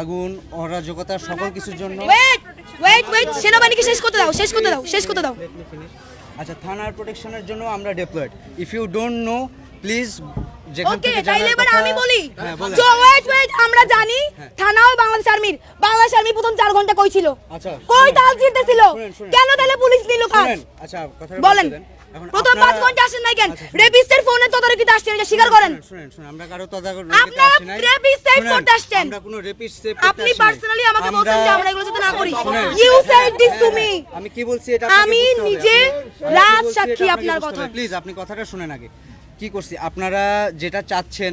আগুন অরাজকতা সকল কিছুর জন্য ওয়েট ওয়েট ওয়েট সেনাবাহিনীকে শেষ করতে দাও শেষ করতে দাও শেষ করতে দাও। আচ্ছা থানার প্রোটেকশনের জন্য আমরা deployed if you don't know please okay তাইলে এবার আমি বলি। তো ওয়েট ওয়েট আমরা জানি হ্যাঁ। থানাও বাংলাদেশ আর্মির। বাংলাদেশ আর্মি প্রথম চার ঘণ্টা কই ছিল? আচ্ছা, কই। তাল শুনেন। কেন তাহলে পুলিশ নিল কাজ? আচ্ছা বলেন। প্রথম পাঁচ ঘণ্টা আসেন নাই কেন? আচ্ছা, ফোনে তদারকিতে আসছেন এটা স্বীকার করেন। শুনেন, শুনেন আমরা কারও রেবিস সেভ করতে আসছেন। আমরা কোনো রেবিস সেভ আপনি পার্সোনালি আমাকে বলছেন যে আমরা এগুলো যাতে না করি। You said this to me আমি কি বলছি এটা আমি নিজে রাত সাক্ষী আপনার কথা। প্লিজ আপনি কথাটা শুনেন আগে। কি করছি? আপনারা যেটা চাচ্ছেন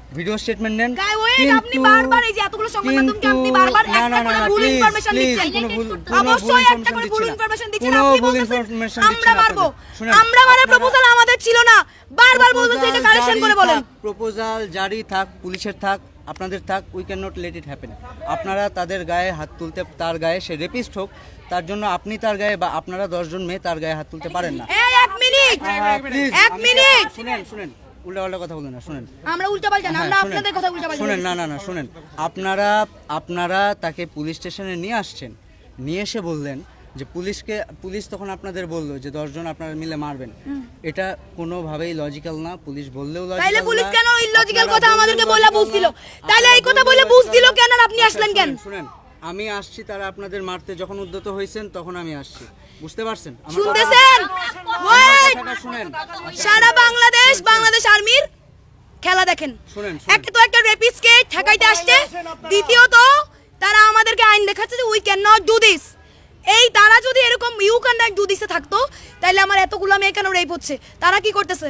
ভিডিও স্টেটমেন্ট নেন। আপনি বারবার এই যে এতগুলো সংবাদ মাধ্যমকে আপনি বারবার একটা করে ভুল ইনফরমেশন দিচ্ছেন। অবশ্যই একটা করে ভুল। ইনফরমেশন দিচ্ছেন। কোনো আপনি দিচ্ছি আমরা না মারবো আমরা মানে প্রপোজাল আমাদের ছিল না। বারবার বলতেছে এটা কারেকশন করে বলেন। প্রপোজাল জারি থাক পুলিশের থাক আপনাদের থাক we can not let it happen আপনারা তাদের গায়ে হাত তুলতে তার গায়ে সে রেপিস্ট হোক তার জন্য আপনি তার গায়ে বা আপনারা দশজন মেয়ে তার গায়ে হাত তুলতে পারেন না। এক মিনিট। এক মিনিট। শুনেন শুনেন। উল্টা কথা বলেন না শুনেন। আমরা উল্টা পাল্টা না হ্যাঁ, আমরা আপনাদের কথা উল্টা পাল্টা শুনেন না না না শুনেন। আপনারা আপনারা তাকে পুলিশ স্টেশনে নিয়ে আসছেন নিয়ে এসে বললেন যে পুলিশকে পুলিশ তখন আপনাদের বলল যে দশজন আপনারা মিলে মারবেন। এটা কোনোভাবেই লজিক্যাল না পুলিশ বললেও তাইলে পুলিশ কেন ইলজিক্যাল কথা আমাদেরকে বলে বুঝ দিল তাইলে এই কথা বলে বুঝ দিল কেন আপনি আসলেন কেন? শুনেন। আমি আসছি তারা আপনাদের মারতে। যখন উদ্যত হয়েছেন তখন আমি আসছি। বুঝতে পারছেন? শুনতেছেন? শুনেন। সারা বাংলাদেশ বাংলাদেশ আর্মির খেলা দেখেন। একটা তো একটা রেপিস্টকে ঠেকাইতে আসছে। দ্বিতীয়ত তারা আমাদেরকে আইন দেখাচ্ছে যে we can not do this এই তারা যদি এরকম ইউ ক্যান নট ডু দিসে থাকতো তাহলে আমার এতগুলো মেয়ে কেন রেপ হচ্ছে? তারা কি করতেছে?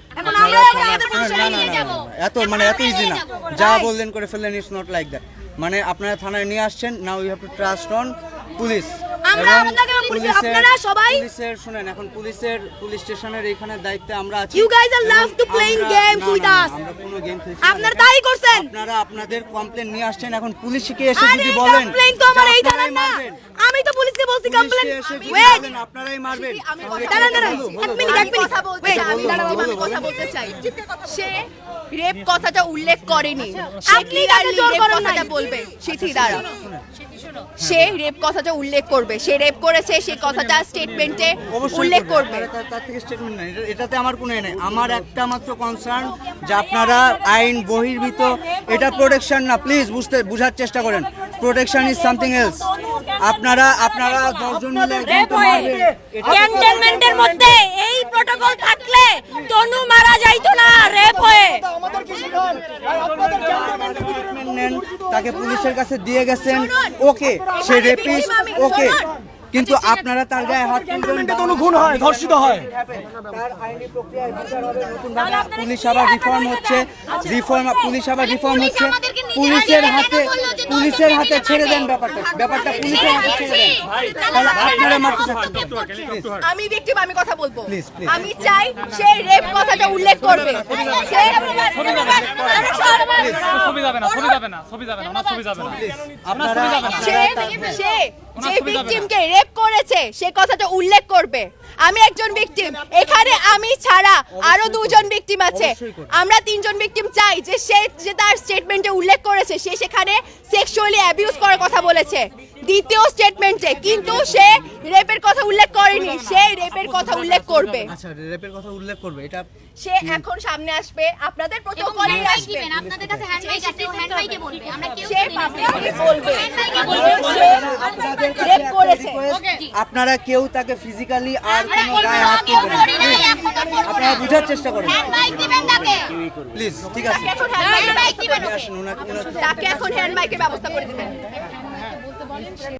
এখন আমরা আমাদের নিয়ে যাব। এত মানে এত ইজি না। যা বললেন করে ফেললেন ইটস নট লাইক দ্যাট মানে আপনারা থানায় নিয়ে আসছেন now you have to trust on police আমরা আপনাকে পুলিশ- আপনারা সবাই- পুলিশের শুনেন এখন পুলিশের পুলিশ স্টেশনের এখানে দায়িত্বে আমরা আছি। You guys are love এবং to playing আমরা- কোনো গেম খেলছি আপনারা তাই করছেন। আপনারা আপনাদের কমপ্লেন নিয়ে আসছেন এখন পুলিশকে এসে যদি বলেন তো আমার এই থানার না মারবেন, আমি তো পুলিশকে বলছি যদি ওয়েট আপনারাই মারবেন। আমি কথা- দাঁড়ান দাঁড়ান এক মিনিট এক মিনিট। কথা বলতে Wait, চাই, দাঁড়াও, আমি কথা বলতে চাই। সে রেপ কথাটা উল্লেখ করেনি। আপনি তাকে জোর রেপ। কথাটা বলবে। সিথি দ্বারা সে রেপ কথাটা উল্লেখ করবে। সে রেপ করেছে সেই কথাটা স্টেটমেন্টে উল্লেখ করবে। তার থেকে স্টেটমেন্ট নাই। এটাতে আমার কোনো নেই। আমার একটা মাত্র কনসার্ন যে আপনারা আইন বহির্ভূত এটা প্রোটেকশন না। প্লিজ বুঝতে বুঝার চেষ্টা করেন। প্রোটেকশন ইজ সামথিং এলস আপনারা আপনারা দশজন মিলে ক্যান্টনমেন্টের মধ্যে এই প্রোটোকল থাকলে তনু মারা যাইতো না রেপ হয়ে তাকে পুলিশের কাছে দিয়ে গেছেন। ওকে সে রেপিস্ট ওকে। কিন্তু আপনারা তার গায়ে হাত তুলবেন ক্যান্টনমেন্টে কোনো খুন হয় ধর্ষিত হয়। তার আইনি প্রক্রিয়ায় বিচার হবে নতুনভাবে পুলিশ আবার রিফর্ম হচ্ছে রিফর্ম পুলিশ আবার রিফর্ম হচ্ছে পুলিশের হাতে পুলিশের হাতে ছেড়ে দেন ব্যাপারটা ব্যাপারটা পুলিশের হাতে ছেড়ে দেন। তাহলে আপনারা মারতে চাচ্ছেন. আমি ভিকটিম আমি কথা বলব। Please, please. আমি চাই সে রেপ কথাটা উল্লেখ করবে। সে ছবি যাবে না ছবি যাবে না। ছবি যাবে না ছবি যাবে না আপনারা সে সে যে ভিকটিমকে রেপ করেছে সে কথাটা উল্লেখ করবে। আমি একজন ভিকটিম এখানে আমি ছাড়া আরও দুজন ভিকটিম আছে। আমরা তিনজন ভিকটিম চাই যে সে যে তার স্টেটমেন্টে উল্লেখ করেছে সে সেখানে সেক্সুয়ালি অ্যাবিউজ করার কথা বলেছে। দ্বিতীয় স্টেটমেন্টে কিন্তু সে রেপের কথা উল্লেখ করেনি সে রেপের কথা উল্লেখ করবে। আচ্ছা রেপের কথা উল্লেখ করবে এটা সে এখন সামনে আসবে আপনাদের প্রোটোকলে আসবে। আপনাদের কাছে হ্যান্ড মাইক আছে হ্যান্ড মাইকে বলবে আমরা কেউ সে পাবলিকলি বলবে। হ্যান্ড মাইকে বলবে। আপনারা কেউ তাকে ফিজিক্যালি আর কোনো গায়ে হাত কেউ তুলবেন করি নাই, এখনও করব আপনারা। বুঝার চেষ্টা করেন। মাইক দিবেন তাকে। প্লিজ ঠিক আছে। এখন হ্যান্ড এখন মাইকের ব্যবস্থা করে দিবেন।